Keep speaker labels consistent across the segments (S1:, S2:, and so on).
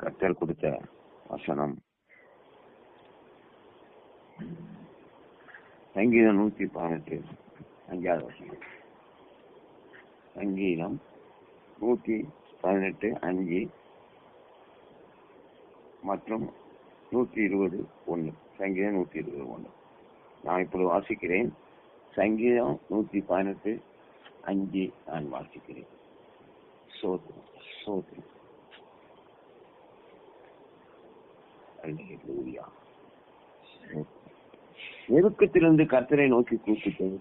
S1: கர்த்தர் கொடுத்த வசனம். சங்கீதம் நூத்தி பதினெட்டு அஞ்சாவது வசனம். சங்கீதம் நூத்தி பதினெட்டு அஞ்சு மற்றும் நூத்தி இருபது ஒன்று சங்கீதம் நூத்தி இருபது ஒன்று நான் இப்பொழுது வாசிக்கிறேன். சங்கீதம் நூத்தி பதினெட்டு அஞ்சு நான் வாசிக்கிறேன். சோத்ரம் சோத்ரம் நெருக்கத்திலிருந்து கர்த்தரை நோக்கி கூப்பிட்டு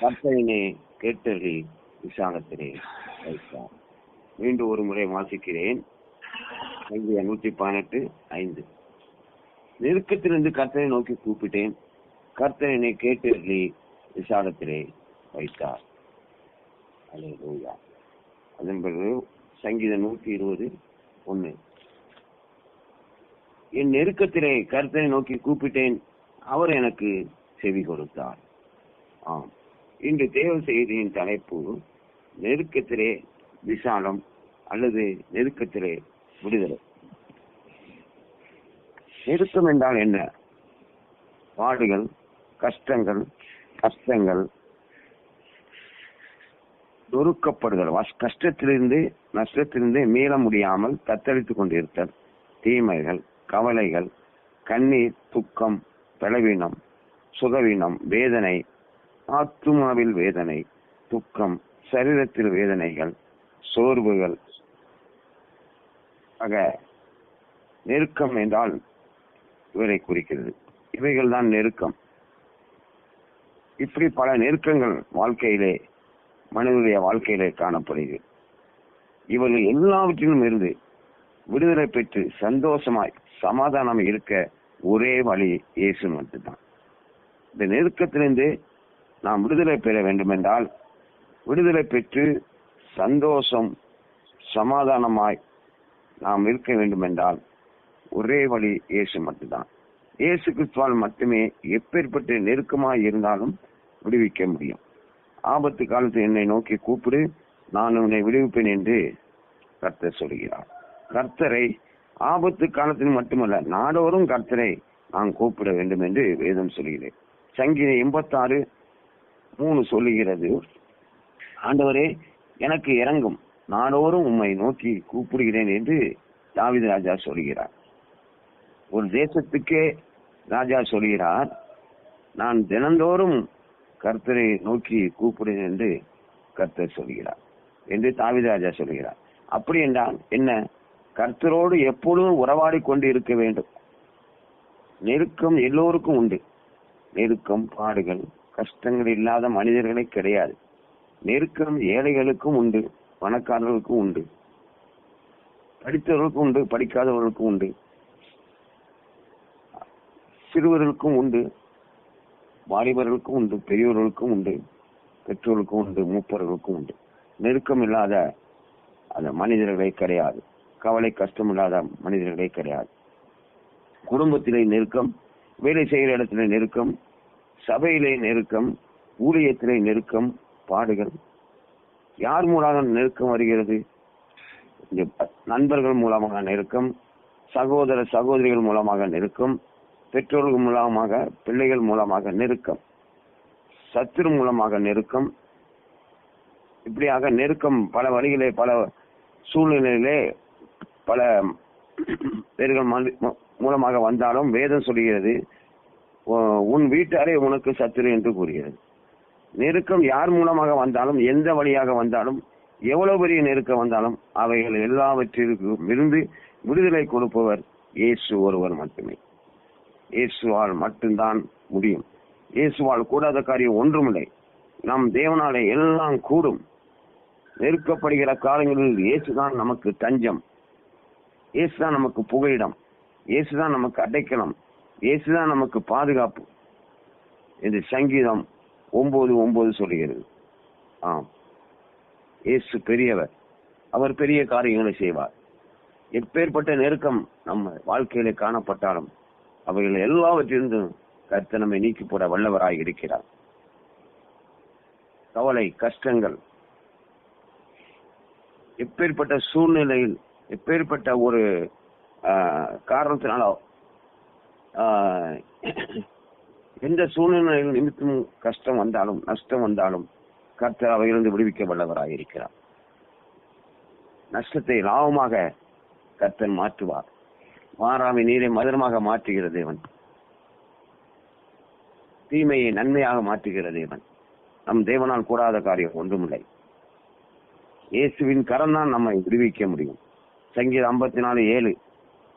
S1: கர்த்தரினை கேட்டறி விசாலத்திலே வைத்தார். மீண்டும் ஒரு முறை வாசிக்கிறேன். சங்கீதம் நூத்தி பதினெட்டு ஐந்து. நெருக்கத்திலிருந்து கர்த்தரை நோக்கி கூப்பிட்டேன். கர்த்தரினை கேட்டறி விசாலத்திலே வைத்தார். அல்லேலூயா அதன் பிறகு சங்கீதம் நூத்தி இருபது ஒன்னு என் நெருக்கத்திலே கருத்தனை நோக்கி கூப்பிட்டேன். அவர் எனக்கு செவி கொடுத்தார். ஆம். இன்று தேவ செய்தியின் தலைப்பு நெருக்கத்திலே விசாலம் அல்லது நெருக்கத்திலே விடுதலை. நெருக்கம் என்றால் என்ன? பாடுகள் கஷ்டங்கள் கஷ்டங்கள் நொறுக்கப்படுதல். கஷ்டத்திலிருந்து நஷ்டத்திலிருந்து மீள முடியாமல் தத்தளித்துக் கொண்டிருத்தல். தீமைகள். கவலைகள் கண்ணீர் துக்கம் பலவீனம் சுகவீனம் வேதனை ஆத்துமாவில் வேதனை துக்கம் சரீரத்தில் வேதனைகள் சோர்வுகள். ஆக நெருக்கம் என்றால் இவரை குறிக்கிறது. இவைகள் தான் நெருக்கம். இப்படி பல நெருக்கங்கள் வாழ்க்கையிலே மனிதனுடைய வாழ்க்கையிலே காணப்படுகிறது. இவர்கள் எல்லாவற்றிலும் இருந்து விடுதலை பெற்று சந்தோஷமாய் சமாதானம் இருக்க ஒரே வழி இயேசு மட்டும்தான். இந்த நெருக்கத்திலிருந்து நாம் விடுதலை பெற வேண்டுமென்றால் விடுதலை பெற்று சந்தோஷம் சமாதானமாய் நாம் இருக்க வேண்டுமென்றால் ஒரே வழி இயேசு மட்டும்தான். இயேசு கிறிஸ்துவால் மட்டுமே எப்பேற்பட்ட நெருக்கமாய் இருந்தாலும் விடுவிக்க முடியும். ஆபத்து காலத்தில் என்னை நோக்கி கூப்பிடு நான் உன்னை விடுவிப்பேன் என்று கர்த்தர் சொல்கிறார். கர்த்தரை ஆபத்து காலத்தில் மட்டுமல்ல நாடோறும் கர்த்தரை நான் கூப்பிட வேண்டும் என்று வேதம் சொல்கிறேன் சங்கீதம் எண்பத்தாறு மூணு சொல்லுகிறது. ஆண்டவரே எனக்கு இறங்கும். நாடோறும் உம்மை நோக்கி கூப்பிடுகிறேன் என்று தாவித ராஜா சொல்கிறார் ஒரு தேசத்துக்கே ராஜா சொல்கிறார் நான் தினந்தோறும் கர்த்தரை நோக்கி கூப்பிடுகிறேன் என்று கர்த்தர் சொல்கிறார் என்று தாவித ராஜா சொல்கிறார் அப்படி என்றால் என்ன? கர்த்தரோடு எப்பொழுதும் உறவாடி கொண்டு இருக்க வேண்டும். நெருக்கம் எல்லோருக்கும் உண்டு. நெருக்கம் பாடுகள் கஷ்டங்கள் இல்லாத மனிதர்களே கிடையாது. நெருக்கம் ஏழைகளுக்கும் உண்டு பணக்காரர்களுக்கும் உண்டு. படித்தவர்களுக்கும் உண்டு படிக்காதவர்களுக்கும் உண்டு. சிறுவர்களுக்கும் உண்டு வாலிபர்களுக்கும் உண்டு பெரியவர்களுக்கும் உண்டு பெற்றோருக்கும் உண்டு மூப்பர்களுக்கும் உண்டு. நெருக்கம் இல்லாத அந்த மனிதர்களே கிடையாது. கவலை கஷ்டம் இல்லாத மனிதர்களே கிடையாது. குடும்பத்திலே நெருக்கம் வேலை செய்கிற இடத்திலே நெருக்கம் சபையிலே நெருக்கம் ஊழியத்திலே நெருக்கம் பாடுகள். யார் மூலமாக நெருக்கம் வருகிறது? நண்பர்கள் மூலமாக நெருக்கம் சகோதர சகோதரிகள் மூலமாக நெருக்கம் பெற்றோர்கள் மூலமாக பிள்ளைகள் மூலமாக நெருக்கம். சத்துரு மூலமாக நெருக்கம். இப்படியாக நெருக்கம் பல வழிகளே பல சூழ்நிலையிலே பல பேர்கள் மூலமாக வந்தாலும் வேதம் சொல்கிறது உன் வீட்டாரே உனக்கு சத்துரு என்று கூறுகிறது. நெருக்கம் யார் மூலமாக வந்தாலும் எந்த வழியாக வந்தாலும் எவ்வளவு பெரிய நெருக்கம் வந்தாலும் அவைகள் எல்லாவற்றிற்கும் இருந்து விடுதலை கொடுப்பவர் இயேசு ஒருவர் மட்டுமே. இயேசுவால் மட்டும்தான் முடியும். இயேசுவால் கூடாத காரியம் ஒன்றுமில்லை. நம் தேவனாலே எல்லாம் கூடும். நெருக்கப்படுகிற காலங்களில் இயேசுதான் நமக்கு தஞ்சம். இயேசுதான் நமக்கு புகையிடம் இயேசுதான் நமக்கு அடைக்கலம். இயேசுதான் நமக்கு பாதுகாப்பு. இது சங்கீதம் ஒன்பது ஒன்பது சொல்லுகிறது ஆம். இயேசு பெரியவர். அவர் பெரிய காரியங்களை செய்வார். எப்பேற்பட்ட நெருக்கம் நம்ம வாழ்க்கையில காணப்பட்டாலும் அவைகள் எல்லாவற்றிலிருந்தும் கருத்தை நம்மை நீக்கி போட வல்லவராய் இருக்கிறார். கவலை கஷ்டங்கள் எப்பேற்பட்ட சூழ்நிலையில் எப்பேற்பட்ட ஒரு ஆஹ், காரணத்தினாலோ ஆஹ், எந்த சூழ்நிலையில் நிமித்தம் கஷ்டம் வந்தாலும் நஷ்டம் வந்தாலும் கர்த்தர் அவையிலிருந்து விடுவிக்க வல்லவராக இருக்கிறார். நஷ்டத்தை லாபமாக கர்த்தர் மாற்றுவார். மாறாமை நீரை மதுரமாக மாற்றுகிற தேவன். தீமையை நன்மையாக மாற்றுகிற தேவன். நம் தேவனால் கூடாத காரியம் ஒன்றுமில்லை. இயேசுவின் கரம் தான் நம்மை விடுவிக்க முடியும். சங்கீதம் ஐம்பத்தி நாலு ஏழு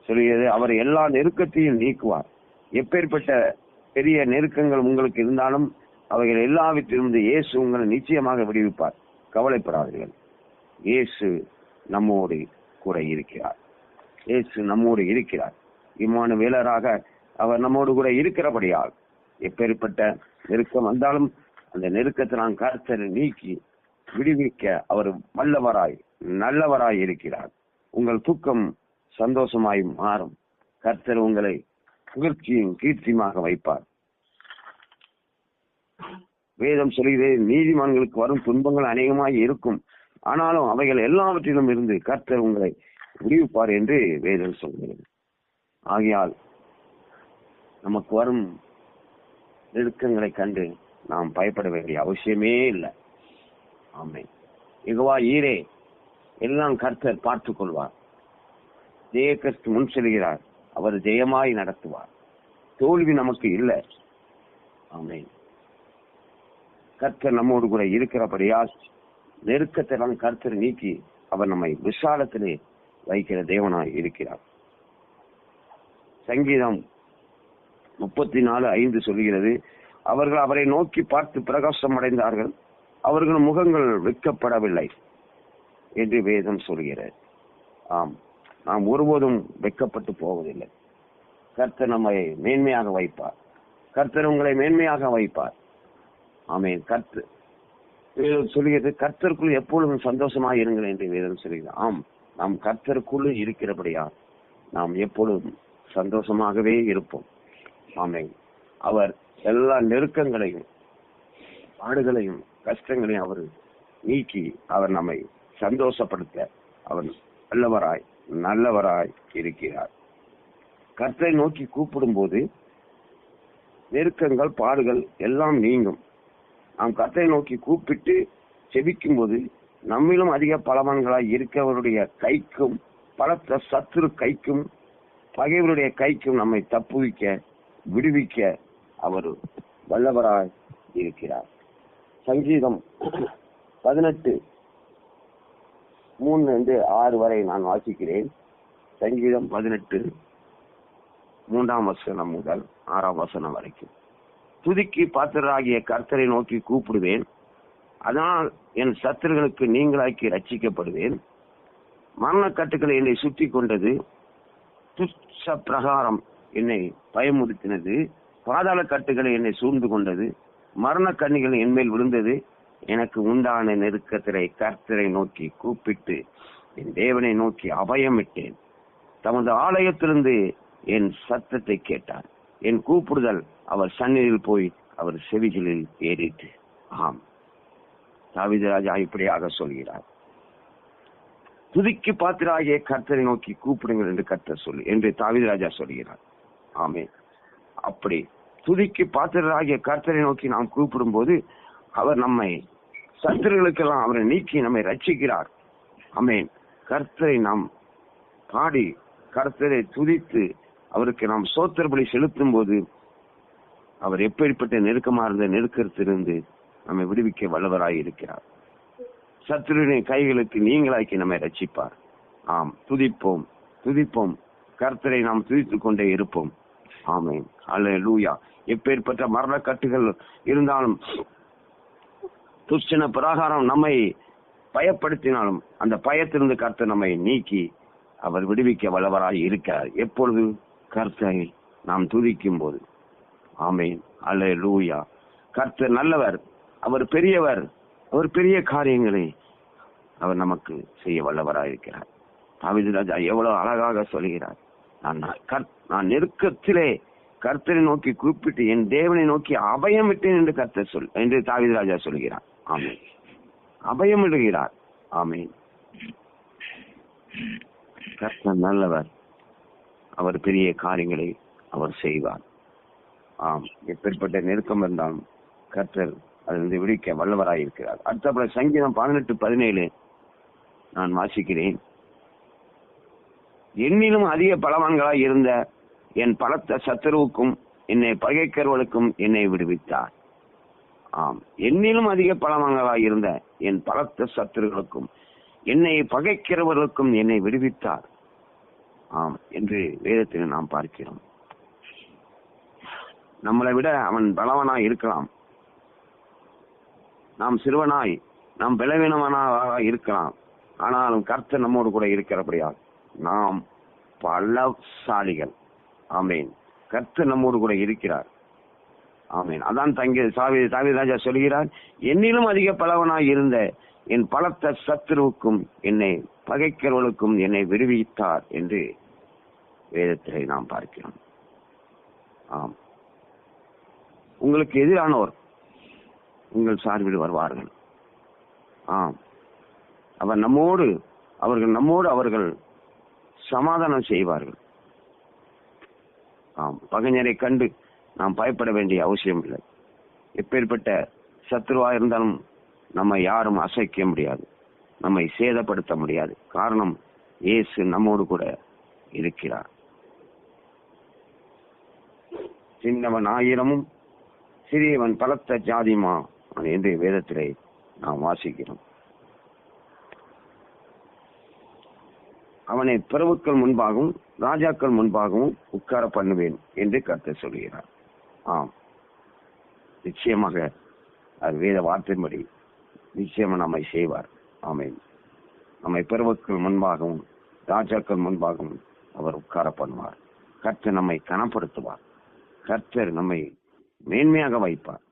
S1: சொல்கிறது அவர் எல்லா நெருக்கத்தையும் நீக்குவார். எப்பேற்பட்ட பெரிய நெருக்கங்கள் உங்களுக்கு இருந்தாலும் அவைகள் எல்லாவற்றிலிருந்து இயேசு உங்களை நிச்சயமாக விடுவிப்பார். கவலைப்படாதீர்கள். இயேசு நம்மோடு கூட இருக்கிறார். இயேசு நம்மோடு இருக்கிறார். இம்மானு வேலராக அவர் நம்மோடு கூட இருக்கிறபடியால் எப்பேற்பட்ட நெருக்கம் வந்தாலும் அந்த நெருக்கத்தை நான் கருத்தரை நீக்கி விடுவிக்க அவர் வல்லவராய் நல்லவராய் இருக்கிறார். உங்கள் துக்கம் சந்தோஷமாய் மாறும். கர்த்தர் உங்களை புகழ்ச்சியும் கீர்த்தியுமாக வைப்பார். வேதம் சொல்கிறது நீதிமான்களுக்கு வரும் துன்பங்கள் அநேகமாய் இருக்கும். ஆனாலும் அவைகள் எல்லாவற்றிலும் இருந்து கர்த்தர் உங்களை விடுவிப்பார் என்று வேதம் சொல்கிறது. ஆகையால் நமக்கு வரும் நெருக்கங்களை கண்டு நாம் பயப்பட வேண்டிய அவசியமே இல்லை. ஆமை யெகோவா ஈரே எல்லாம் கர்த்தர் பார்த்துக் கொள்வார். ஜெய கிறிஸ்து முன் செல்கிறார். அவர் ஜெயமாய் நடத்துவார். தோல்வி நமக்கு இல்லை. ஆமே கர்த்தர் நம்மோடு கூட இருக்கிறபடியா நெருக்கத்தை கர்த்தர் நீக்கி அவர் நம்மை விசாலத்திலே வைக்கிற தேவனாய் இருக்கிறார். சங்கீதம் முப்பத்தி நாலு ஐந்து சொல்கிறது அவர்கள் அவரை நோக்கி பார்த்து பிரகாசம் அடைந்தார்கள். அவர்கள் முகங்கள் விற்கப்படவில்லை என்று வேதம் சொல்கிறது. ஆம் நாம் ஒருபோதும் வெட்கப்பட்டு போவதில்லை. கர்த்தர் நம்மை மேன்மையாக வைப்பார். கர்த்தர் உங்களை மேன்மையாக வைப்பார். ஆமென். கர்த்து வேதம் சொல்கிறது கர்த்தருக்குள் எப்பொழுதும் சந்தோஷமாக இருங்கள் என்று வேதம் சொல்கிறது. ஆம் நாம் கர்த்தருக்குள் இருக்கிறபடியா நாம் எப்பொழுதும் சந்தோஷமாகவே இருப்போம். ஆமென். அவர் எல்லா நெருக்கங்களையும் பாடுகளையும் கஷ்டங்களையும் அவர் நீக்கி அவர் நம்மை சந்தோஷப்படுத்த அவர் நல்லவராய் நல்லவராய் இருக்கிறார். கர்த்தரை நோக்கி கூப்பிடும் போது நெருக்கங்கள் பாடுகள் எல்லாம் நீங்கும். நாம் கர்த்தரை நோக்கி கூப்பிட்டு செபிக்கும் போது நம்மிலும் அதிக பலவான்களாய் இருக்கவருடைய கைக்கும் பலத்த சத்துரு கைக்கும் பகைவருடைய கைக்கும் நம்மை தப்புவிக்க விடுவிக்க அவர் வல்லவராய் இருக்கிறார். சங்கீதம் பதினெட்டு மூணுலேருந்து ஆறு வரை நான் வாசிக்கிறேன். சங்கீதம் பதினெட்டு மூன்றாம் வசனம் முதல் ஆறாம் வசனம் வரைக்கும். துதிக்கு பாத்திரராகிய கர்த்தரை நோக்கி கூப்பிடுவேன். அதனால் என் சத்துருகளுக்கு நீங்களாக்கி ரட்சிக்கப்படுவேன் மரணக்கட்டுகளை என்னை சுற்றி கொண்டது. துச்ச பிரகாரம் என்னை பயமுறுத்தினது. பாதாள கட்டுகளை என்னை சூழ்ந்து கொண்டது. மரண கண்ணிகள் என்மேல் விழுந்தது. எனக்கு உண்டான நெருக்கத்திலே கர்த்தரை நோக்கி கூப்பிட்டு என் தேவனை நோக்கி அபயமிட்டேன். தமது ஆலயத்திலிருந்து என் சத்தத்தை கேட்டார். என் கூப்பிடுதல் அவர் சன்னியில் போய் அவர் செவிகளில் ஏறிட்டு ஆம். தாவிதராஜா இப்படியாக சொல்கிறார். துதிக்கு பாத்திராகிய கர்த்தரை நோக்கி கூப்பிடுங்கள் என்று கர்த்தர் சொல்லி என்று தாவிதராஜா சொல்கிறார். ஆமே அப்படி துதிக்கு பாத்திரராகிய கர்த்தரை நோக்கி நாம் கூப்பிடும் போது அவர் நம்மை சத்துருகளுக்கெல்லாம் அவரை நீக்கி நம்மை ரட்சிக்கிறார் அமேன் கர்த்தரை நாம் பாடி கர்த்தரை துதித்து அவருக்கு நாம் சோத்திரப்படி செலுத்தும் போது அவர் எப்படிப்பட்ட நெருக்கமா இருந்த நெருக்கத்திலிருந்து நம்மை விடுவிக்க வல்லவராய் இருக்கிறார். சத்துருவின் கைகளுக்கு நீங்களாக்கி நம்மை ரட்சிப்பார் ஆம் துதிப்போம் துதிப்போம். கர்த்தரை நாம் துதித்துக் கொண்டே இருப்போம். ஆமேன். அல்ல லூயா எப்பேற்பட்ட மரணக்கட்டுகள் இருந்தாலும் துஷ்டின பிரகாரம் நம்மை பயப்படுத்தினாலும் அந்த பயத்திலிருந்து கர்த்தர் நம்மை நீக்கி அவர் விடுவிக்க வல்லவராய் இருக்கிறார். எப்பொழுது? கர்த்தரை நாம் துதிக்கும் போது ஆமேன். அல்ல லூயா கர்த்தர் நல்லவர். அவர் பெரியவர். அவர் பெரிய காரியங்களை அவர் நமக்கு செய்ய வல்லவராக இருக்கிறார். தாவிது எவ்வளவு அழகாக சொல்கிறார். நான் நான் நெருக்கத்திலே கர்த்தரை நோக்கி குறிப்பிட்டு என் தேவனை நோக்கி அபயம் விட்டேன் என்று கர்த்தர் சொல் என்று தாவிதராஜா சொல்கிறார். ஆமை அபயம் இடுகிறார். கர்த்தர் நல்லவர். அவர் பெரிய காரியங்களை அவர் செய்வார். ஆம் எப்பேற்பட்ட நெருக்கம் இருந்தாலும் கர்த்தர் அதிலிருந்து விடுவிக்க வல்லவராய் இருக்கிறார். அடுத்தபடி சங்கீதம் பதினெட்டு பதினேழு நான் வாசிக்கிறேன். என்னிலும் அதிக பலவான்களாய் இருந்த என் பலத்த சத்துருவுக்கும் என்னை பகைக்கிறவர்களுக்கும் என்னை விடுவித்தார். ஆம். என்னிலும் அதிக பலவான்களாய் இருந்த என் பலத்த சத்துருகளுக்கும் என்னை பகைக்கிறவர்களுக்கும் என்னை விடுவித்தார். ஆம் என்று வேதத்தில் நாம் பார்க்கிறோம். நம்மளை விட அவன் பலவனாய் இருக்கலாம். நாம் சிறுவனாய் நாம் பலவீனவனாக இருக்கலாம். ஆனாலும் கர்த்தர் நம்மோடு கூட இருக்கிறபடியால் நாம் பலசாலிகள். ஆமேன். கர்த்தர் நம்மோடு கூட இருக்கிறார். ஆமீன். அதான் தங்கி சாவி தாவிராஜா சொல்கிறார் என்னிலும் அதிக பலவனாய் இருந்த என் பலத்த சத்துருவுக்கும் என்னை பகைக்கிறவர்களுக்கும் என்னை விடுவித்தார் என்று வேதத்திலே நாம் பார்க்கிறோம். ஆம். உங்களுக்கு எதிரானோர் உங்கள் சார்பில் வருவார்கள். ஆம். அவர் நம்மோடு அவர்கள் நம்மோடு அவர்கள் சமாதானம் செய்வார்கள். ஆம். பகைஞரை கண்டு நாம் பயப்பட வேண்டிய அவசியம் இல்லை எப்பேற்பட்ட சத்ருவா இருந்தாலும் நம்மை யாரும் அசைக்க முடியாது. நம்மை சேதப்படுத்த முடியாது. காரணம் இயேசு நம்மோடு கூட இருக்கிறார். சின்னவன் ஆயிரமும் சிறியவன் பலத்த ஜாதிமா என்று வேதத்திலே நாம் வாசிக்கிறோம். அவனை பிரபுக்கள் முன்பாகவும் ராஜாக்கள் முன்பாகவும் உட்கார பண்ணுவேன் என்று கருத்து சொல்கிறார். ஆம். நிச்சயமாக அது வேத வார்த்தைப்படி நிச்சயமாக நம்மை செய்வார். ஆமேன். நம்மை பெருவக்கள் முன்பாகவும் ராஜாக்கள் முன்பாகவும் அவர் உட்கார பண்ணுவார். கர்த்தர் நம்மை கனப்படுத்துவார். கர்த்தர் நம்மை மேன்மையாக வைப்பார்.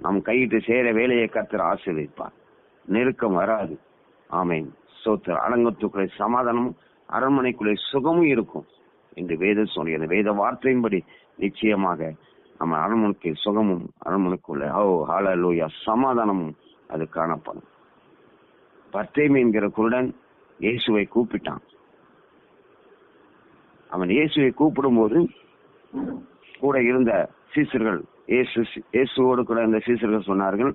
S1: நம் கையிட்டு சேர வேலையை கர்த்தர் ஆசீர்வதிப்பார். நெருக்கம் வராது. ஆமேன். சோத்தர் அலங்கத்துக்குள்ளே சமாதானமும் அரண்மனைக்குள்ளே சுகமும் இருக்கும். என்று வேத சொல்கிறது. வேத வார்த்தையின்படி நிச்சயமாக நம்ம அரண்மனைக்கு சுகமும் அரண்மனைக்குள்ள ஓ ஹாலலூயா சமாதானமும் அது காணப்படும். பர்த்தேமி என்கிற குருடன் இயேசுவை கூப்பிட்டான். அவன் இயேசுவை கூப்பிடும்போது கூட இருந்த சீசர்கள் இயேசு இயேசுவோடு கூட இருந்த சீசர்கள் சொன்னார்கள்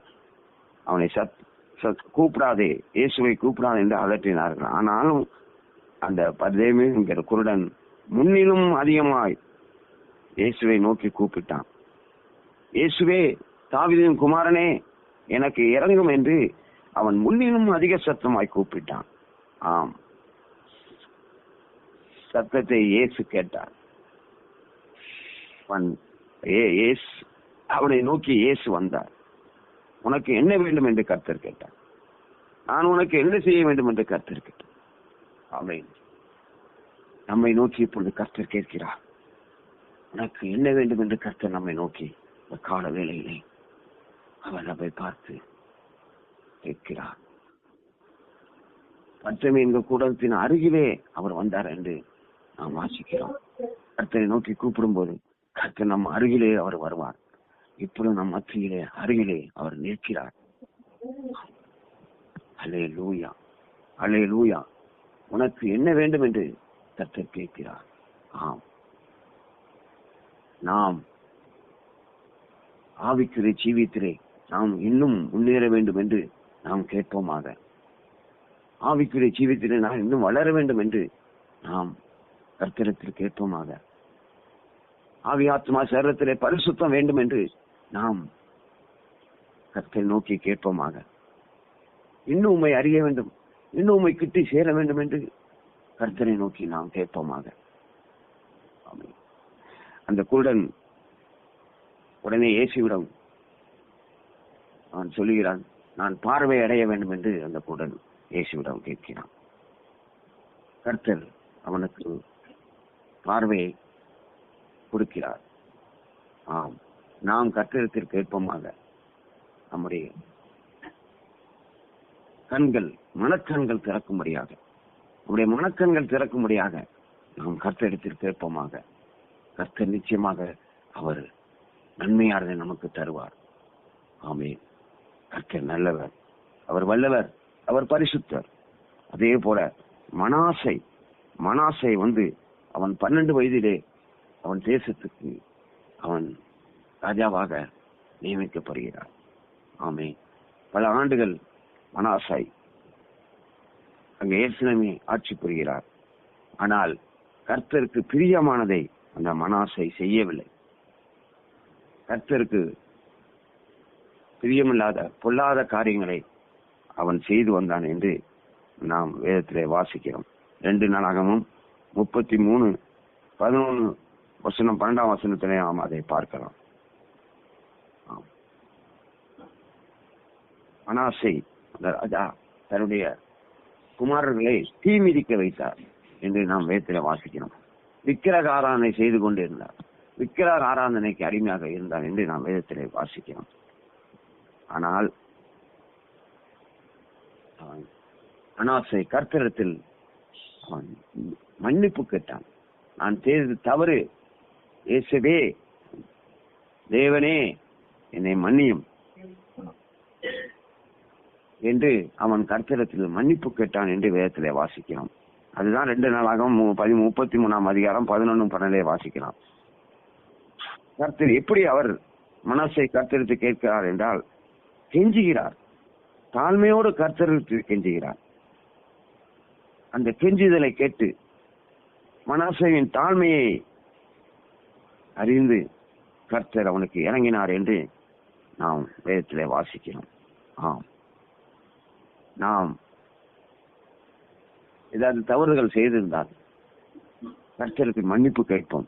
S1: அவனை சத் சத் கூப்பிடாதே இயேசுவை கூப்பிடாதே என்று அலற்றினார்கள் ஆனாலும் அந்த பர்தேமி என்கிற குருடன் முன்னிலும் அதிகமாய் இயேசுவை நோக்கி கூப்பிட்டான். இயேசுவே தாவிதின் குமாரனே எனக்கு இறங்கும் என்று அவன் முன்னிலும் அதிக சத்தமாய் கூப்பிட்டான். ஆம். சத்தத்தை இயேசு கேட்டார். அவனை நோக்கி இயேசு வந்தார். உனக்கு என்ன வேண்டும் என்று கர்த்தர் கேட்டார். நான் உனக்கு என்ன செய்ய வேண்டும் என்று கர்த்தர் கேட்டார். அவை நம்மை நோக்கி இப்பொழுது கர்த்தர் கேட்கிறார். உனக்கு என்ன வேண்டும் என்று கர்த்தர் நம்மை நோக்கி இந்த கால வேளையிலே அவன் நம்மை பார்த்து கேட்கிறார் பஞ்சமி எங்க கூடத்தின் அருகிலே அவர் வந்தார் என்று நாம் வாசிக்கிறோம். கர்த்தரை நோக்கி கூப்பிடும் போது கர்த்தர் நம் அருகிலே அவர் வருவார். இப்பொழுது நம் மத்தியிலே அருகிலே அவர் நிற்கிறார். அலே லூயா அலே லூயா உனக்கு என்ன வேண்டும் என்று கர்த்தர் கேட்கிறார். ஆம். நாம் ஆவிக்குரிய ஜீவித்திலே நாம் இன்னும் முன்னேற வேண்டும் என்று நாம் கேட்போமாக. ஆவிக்குரிய ஜீவித்திலே நாம் இன்னும் வளர வேண்டும் என்று நாம் கர்த்தரத்தில் கேட்போமாக. ஆவி ஆத்மா சரீரத்திலே பரிசுத்தம் வேண்டும் என்று நாம் கர்த்தரை நோக்கி கேட்போமாக. இன்னும் உண்மை அறிய வேண்டும் இன்னும் உண்மை கிட்டி சேர வேண்டும் என்று கர்த்தரை நோக்கி நாம் கேட்போமாக. அந்த குருடன் உடனே இயேசுவிடம் அவன் சொல்லுகிறான் நான் பார்வை அடைய வேண்டும் என்று அந்த குருடன் இயேசுவிடம் கேட்கிறான். கர்த்தர் அவனுக்கு பார்வையை கொடுக்கிறார். ஆம் நாம் கர்த்தரத்தில் ஏற்பமாக நம்முடைய கண்கள் மனக்கண்கள் திறக்கும்படியாக நம்முடைய மனக்கண்கள் திறக்கும்படியாக நாம் கர்த்தரிடத்தில் ஏற்பமாக கர்த்தர் நிச்சயமாக அவர் நன்மையானதை நமக்கு தருவார். ஆமே கர்த்தர் நல்லவர். அவர் வல்லவர். அவர் பரிசுத்தர். அதே போல மனாசை மனாசை வந்து அவன் பன்னெண்டு வயதிலே அவன் தேசத்துக்கு அவன் ராஜாவாக நியமிக்கப்படுகிறார். ஆமே பல ஆண்டுகள் மனாசாய் அங்கே ஏற்கனவே ஆட்சி புரிகிறார். ஆனால் கர்த்தருக்கு பிரியமானதை அந்த மனாசை செய்யவில்லை. கர்த்தருக்கு பிரியமில்லாத பொல்லாத காரியங்களை அவன் செய்து வந்தான் என்று நாம் வேதத்திலே வாசிக்கிறோம். ரெண்டு நாளாகவும் முப்பத்தி மூணு பதினொன்று வசனம் பன்னெண்டாம் வசனத்திலே நாம் அதை பார்க்கலாம் ஆம். ராஜா தன்னுடைய குமாரர்களை தீமிதிக்க வைத்தார் என்று நாம் வேதத்திலே வாசிக்கிறோம். விக்கிரகாரானை செய்து கொண்டிருந்தார். விக்கிரார் ஆராதனைக்கு அடிமையாக இருந்தார் என்று நாம் வேதத்திலே வாசிக்கிறோம். ஆனால் அவன் அனாசை கர்த்தரத்தில் அவன் மன்னிப்பு கேட்டான். நான் செய்தது தவறு. இயேசுவே தேவனே என்னை மன்னியும். என்று அவன் கர்த்தரத்தில் மன்னிப்பு கேட்டான் என்று வேதத்திலே வாசிக்கிறோம். அதுதான் ரெண்டு நாளாக மு- முப்பத்தி மூணாம் அதிகாரம் பதினொன்னும் பன்னெண்டே வாசிக்கலாம் கர்த்தர் எப்படி அவர் மனசை கர்த்தரித்து கேட்கிறார் என்றால் கெஞ்சுகிறார். தாழ்மையோடு கர்த்தரித்து கெஞ்சுகிறார். அந்த கெஞ்சுதலை கேட்டு மனசையின் தாழ்மையை அறிந்து கர்த்தர் அவனுக்கு இறங்கினார் என்று நாம் வேதத்திலே வாசிக்கிறோம். ஆம். நாம் ஏதாவது தவறுகள் செய்திருந்தால் கர்த்தருக்கு மன்னிப்பு கேட்போம்.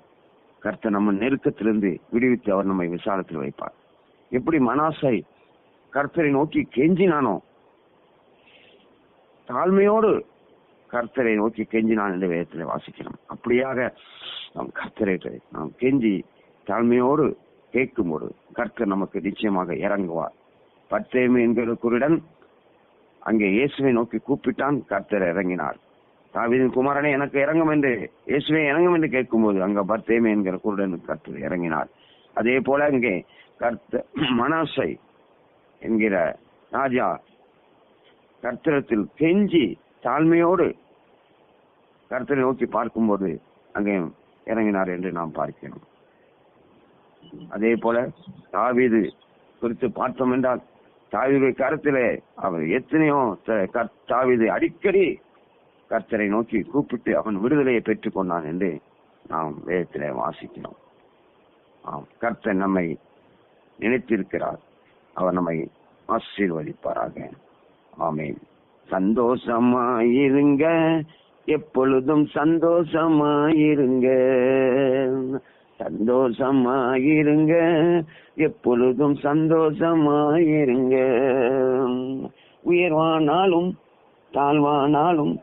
S1: கர்த்த நம்ம நெருக்கத்திலிருந்து விடுவித்து அவர் நம்மை விசாலத்தில் வைப்பார். எப்படி மனாசை கர்த்தரை நோக்கி கெஞ்சினானோ தாழ்மையோடு கர்த்தரை நோக்கி கெஞ்சினான் என்ற வேதத்தில் வாசிக்கிறோம். அப்படியாக நாம் கர்த்தரை நாம் கெஞ்சி தாழ்மையோடு கேட்கும்போது கர்த்தர் நமக்கு நிச்சயமாக இறங்குவார். பத்தேமு என்கிற குருடன் அங்கே இயேசுவை நோக்கி கூப்பிட்டான் கர்த்தர் இறங்கினார். தாவீதின் குமாரனே எனக்கு இறங்கும் என்று இயேசுவை இறங்கும் என்று கேட்கும்போது அங்க பர்த்தேமே என்கிற குருடன் கற்று இறங்கினார். அதே போல அங்கே கர்த்த மனாசை என்கிற ராஜா கர்த்தரத்தில் கெஞ்சி தாழ்மையோடு கர்த்தரை நோக்கி பார்க்கும்போது அங்கே இறங்கினார் என்று நாம் பார்க்கிறோம். அதே போல தாவீது குறித்து பார்த்தோம் என்றால் தாவீது கருத்திலே அவர் எத்தனையோ த- தாவீது அடிக்கடி கர்த்தரை நோக்கி கூப்பிட்டு அவன் விடுதலையை பெற்றுக் கொண்டான் என்று நாம் வேதத்திலே வாசிக்கிறோம். ஆம் கர்த்தர் நம்மை நினைத்திருக்கிறார். அவர் நம்மை ஆசீர்வதிப்பாராக. ஆமேன். சந்தோஷமாயிருங்க. எப்பொழுதும் சந்தோஷமாயிருங்க. சந்தோஷமாயிருங்க. எப்பொழுதும் சந்தோஷமாயிருங்க. உயர்வானாலும் தாழ்வானாலும்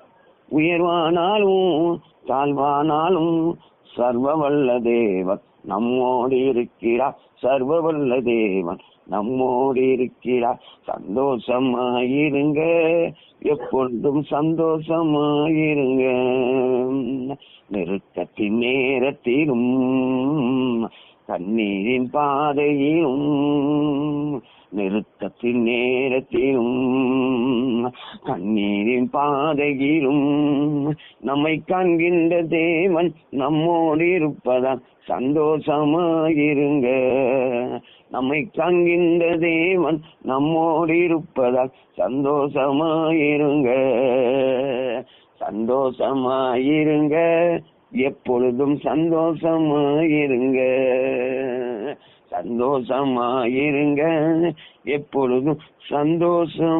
S1: உயர்வானாலும் தாழ்வானாலும் சர்வ வல்ல தேவன் நம்மோடு இருக்கிறார் சர்வ வல்ல தேவன் நம்மோடு இருக்கிறார் சந்தோஷமாயிருங்க. எப்பொழுதும் சந்தோஷமாயிருங்க. நெருக்கத்தின் நேரத்திலும் கண்ணீரின் பாதையிலும் நெருக்கத்தின் நேரத்திலும் கண்ணீரின் பாதையிலும் நம்மை காண்கின்ற தேவன் நம்மோடு இருப்பதால் சந்தோஷமாயிருங்க. நம்மை காண்கின்ற தேவன் நம்மோடு இருப்பதால் சந்தோஷமாயிருங்க. சந்தோஷமாயிருங்க. எப்பொழுதும் சந்தோஷமாயிருங்க. சந்தோஷமா இருங்க எப்பொழுதும் சந்தோஷமாயிருங்க.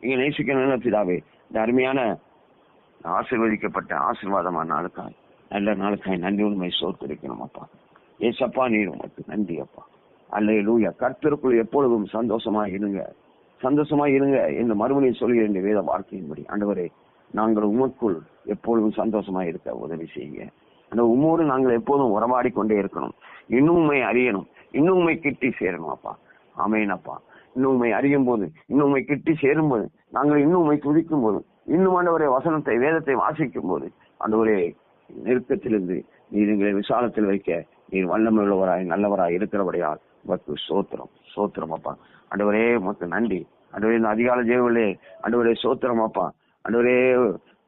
S1: இங்க நேசிக்க நல்ல பிதாவே இந்த அருமையான ஆசீர்வதிக்கப்பட்ட ஆசீர்வாதமான நாளுக்காய் நல்ல நாளுக்காய் நன்றி உண்மை சோத்திருக்கணும் அப்பா. ஏசப்பா நீர் உமக்கு நன்றி அப்பா. அல்லேலூயா. கர்த்தருக்குள் எப்பொழுதும் சந்தோஷமா இருங்க சந்தோஷமா இருங்க என்று மறுபடியும் சொல்லுகிற இந்த வேத வார்த்தையின்படி. ஆண்டவரே நாங்கள் உமக்குள் எப்பொழுதும் சந்தோஷமா இருக்க உதவி செய்யுங்க. அந்த உமோடு நாங்கள் எப்போதும் உறவாடி கொண்டே இருக்கணும். இன்னும் உண்மை அறியணும். இன்னும் உண்மை கிட்டி சேரணும் அப்பா. அமையனப்பா இன்னும் உண்மை அறியும் போது இன்னும் உண்மை கிட்டி சேரும் போது நாங்கள் இன்னும் உண்மை துதிக்கும் போது இன்னும் ஆண்டவரே வசனத்தை வேதத்தை வாசிக்கும் போது ஆண்டவரே நெருக்கத்திலிருந்து நீர் எங்களை விசாலத்தில் வைக்க நீர் வல்லமை உள்ளவராய் நல்லவராய் இருக்கிறபடியால் உமக்கு சோத்திரம். சோத்திரம் அப்பா. ஆண்டவரே உமக்கு நன்றி. ஆண்டவரே இந்த அதிகால ஜெயவிலே ஆண்டவரே சோத்திரம் அப்பா. ஆண்டவரே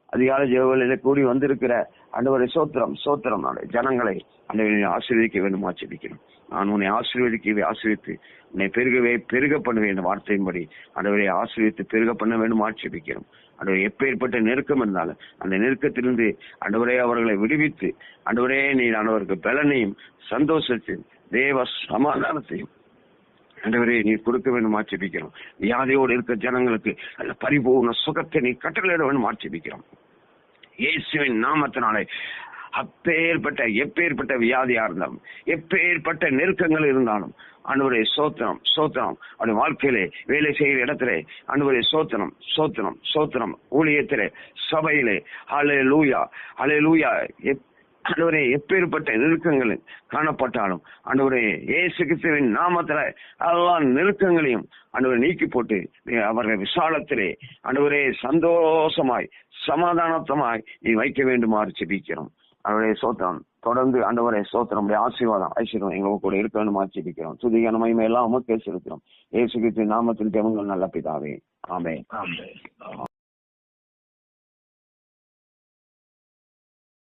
S1: அதிகால ஜெவலில் கூடி வந்திருக்கிற ஆண்டவரை சோத்திரம் சோத்திரம் ஜனங்களை ஆண்டவரை ஆசீர்வதிக்க வேண்டும் ஆச்சரிக்கணும் நான் உன்னை ஆசீர்வதிக்கவே ஆசீர்வித்து உன்னை பெருகவே பெருக பண்ணுவேன் என்ற வார்த்தையின்படி ஆண்டவரை ஆசீர்வித்து பெருக பண்ண வேண்டும் ஆட்சேபிக்கிறோம் ஆண்டவர் எப்பேற்பட்ட நெருக்கம் இருந்தாலும் அந்த நெருக்கத்திலிருந்து ஆண்டவரே அவர்களை விடுவித்து ஆண்டவரே நீ ஆண்டவருக்கு பலனையும் சந்தோஷத்தையும் தேவ சமாதானத்தையும் ஆண்டவரே நீ கொடுக்க வேண்டும் ஆட்சேபிக்கிறோம். வியாதியோடு இருக்க ஜனங்களுக்கு அந்த பரிபூர்ண சுகத்தை நீ கட்டளையிட வேண்டும் ஆட்சேபிக்கிறோம். இயேசுவின் நாமத்தினாலே அப்பேற்பட்ட எப்பேற்பட்ட வியாதியா இருந்தாலும் எப்பேற்பட்ட நெருக்கங்கள் இருந்தாலும் அன்றுவரை சோத்திரம் சோத்திரம். அவருடைய வாழ்க்கையிலே வேலை செய்கிற இடத்திலே அன்றுவரை சோத்திரம் சோத்திரம் சோத்திரம். ஊழியத்திலே சபையிலே. அலே லூயா அலே லூயா ஆண்டவரே எப்பேற்பட்ட நெருக்கங்கள் காணப்பட்டாலும் ஆண்டவரே ஏசு கிறிஸ்துவின் நாமத்துல எல்லா நெருக்கங்களையும் ஆண்டவரை நீக்கி போட்டு அவர்கள் விசாலத்திலே ஆண்டவரே சந்தோஷமாய் சமாதானத்தமாய் நீ வைக்க வேண்டுமாறு செபிக்கிறோம் அவருடைய சோத்திரம் தொடர்ந்து ஆண்டவரை சோத்திரம் ஆசீர்வாதம் ஐஸ்வரம் எங்களுக்கு கூட இருக்க வேண்டும் செபிக்கிறோம் துதிகன மகிமை எல்லாம் உமக்கு செலுத்துறோம் ஏசு கிறிஸ்துவின் நாமத்தில் ஜெபங்கள் நல்ல பிதாவே. ஆமே